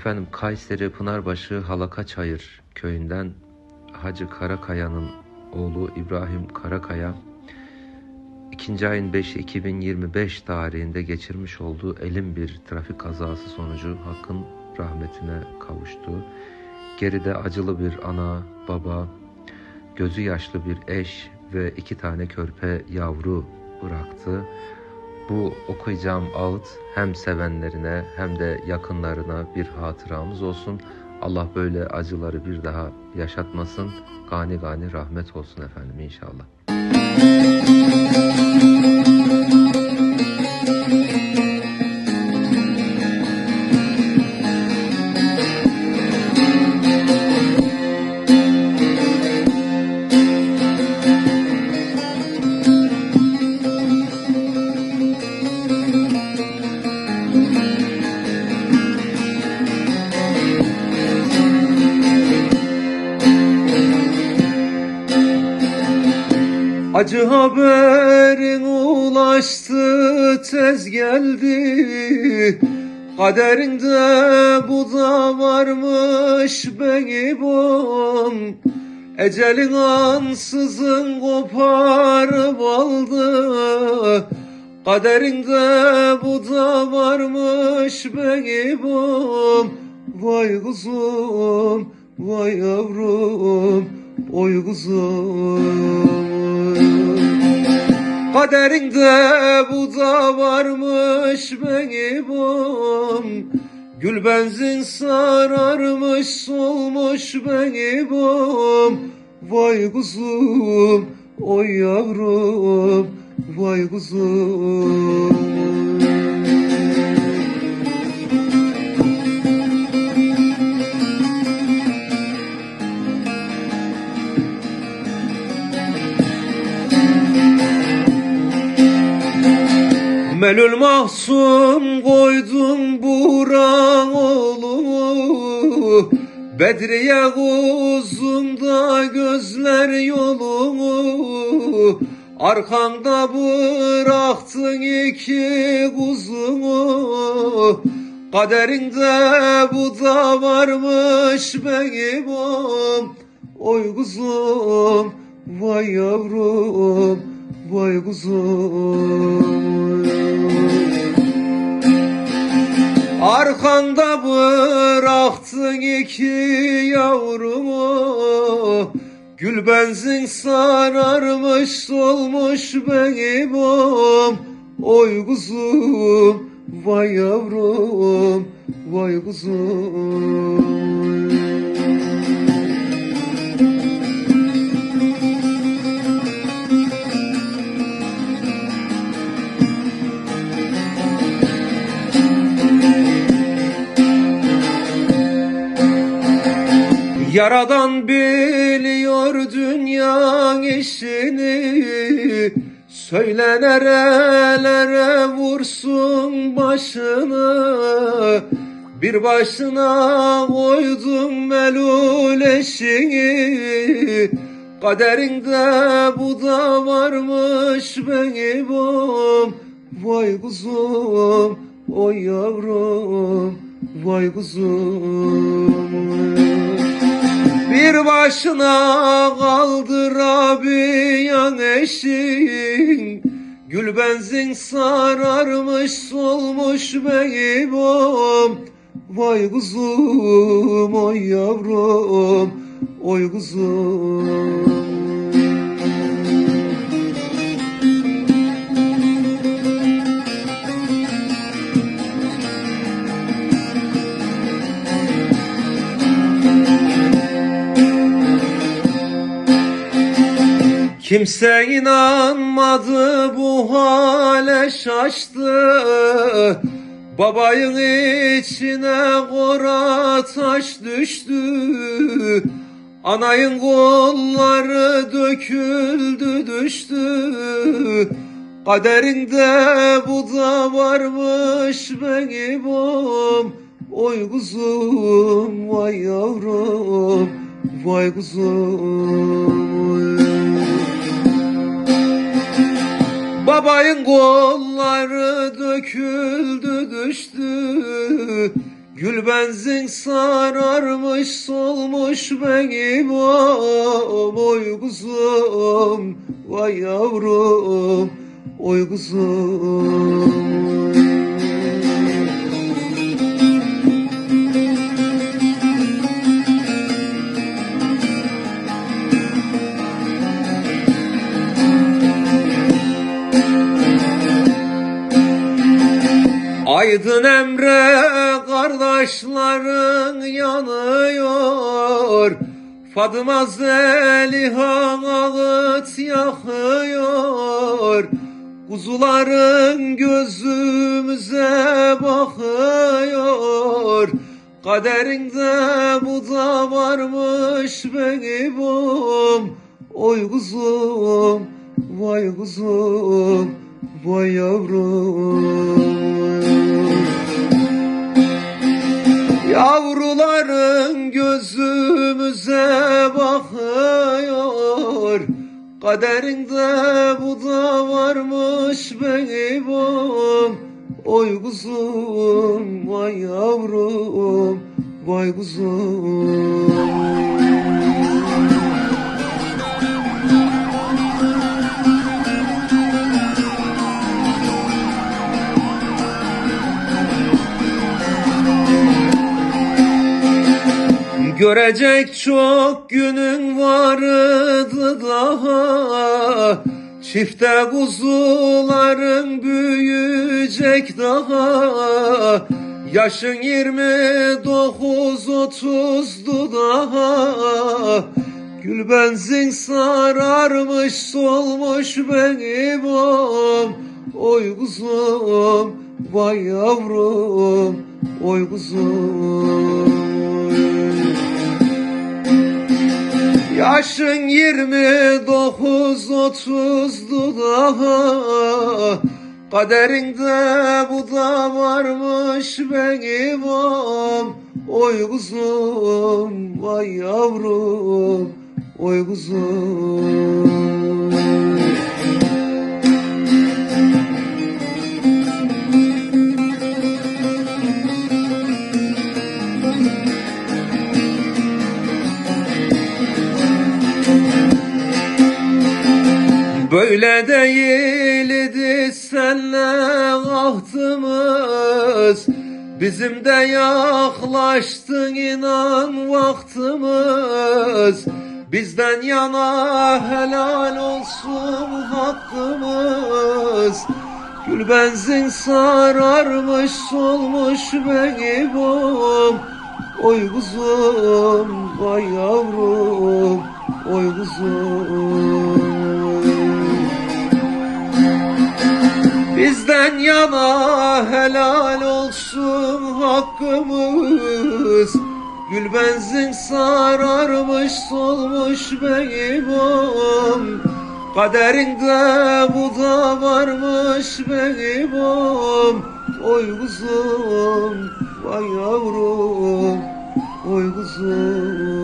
Efendim Kayseri Pınarbaşı Halakaçayır köyünden Hacı Karakaya'nın oğlu İbrahim Karakaya 2. ayın 5'i 2025 tarihinde geçirmiş olduğu elin bir trafik kazası sonucu Hakk'ın rahmetine kavuştu. Geride acılı bir ana, baba, gözü yaşlı bir eş ve iki tane körpe yavru bıraktı. Bu okuyacağım ağıt hem sevenlerine hem de yakınlarına bir hatıramız olsun. Allah böyle acıları bir daha yaşatmasın. Gani gani rahmet olsun efendim inşallah. Acı haberin ulaştı tez geldi. Kaderinde bu da varmış benim Ecelin ansızın koparıp aldı. Kaderinde bu da varmış benim Vay kuzum, vay yavrum, oy kuzum Kaderinde bu da varmış benim Gül benzin sararmış solmuş benim Vay kuzum, oy yavrum, vay kuzum Melül mahzun koydum buran oğlumu Bedriye kuzumda gözler yolumu Arkanda bıraktın iki kuzumu. Kaderinde bu da varmış benim. Oy kuzum, vay yavrum, vay kuzum Arkanda bıraktın iki yavrumu Gül benzin sararmış solmuş benim Oy kuzum, vay yavrum, vay kuzum Yaradan biliyor dünya işini. Söyle nerelere vursun başını. Bir başına koydum melul eşini. Kaderinde bu da varmış benim. Vay kuzum, oy yavrum, vay kuzum başına kaldı Rabiyan eşin Gül benzin sararmış solmuş benim Vay kuzum oy yavrum oy kuzum Kimse inanmadı bu hale şaştı. Babayın içine kora taş düştü. Anayın kolları döküldü düştü. Kaderinde bu da varmış benim Oy kuzum vay yavrum vay kuzum Babayın kolları döküldü düştü. Gül benzin sararmış solmuş benim o oy kuzum Vay yavrum oy kuzum Aydın Emre kardeşlerin yanıyor. Fatıma Zeliha ağıt yakıyor. Kuzuların gözümüze bakıyor. Kaderinde Yavruların gözümüze bakıyor. Kaderinde bu da varmış benim Oy kuzum, vay yavrum, vay kuzum Görecek çok günün vardı daha Çifte kuzuların büyüyecek daha. Yaşın yirmi dokuz otuzdu daha Gül benzin sararmış solmuş benim. Om Oy kuzum vay yavrum Oy kuzum Yaşın yirmi dokuz otuzdu daha Kaderinde bu da varmış benim. Om Oy kuzum vay yavrum Oy kuzum Böyle değildi senle ahtımız Bizim de yaklaştın inan vaktimiz. Bizden yana helal olsun hakkımız. Gül benzin sararmış solmuş benim Oy kuzum, vay yavrum, oy kuzum Bizden yana helal olsun hakkımız. Gül benzin sararmış solmuş benim Kaderinde bu da varmış benim Oy kuzum, vay yavrum, oy kuzum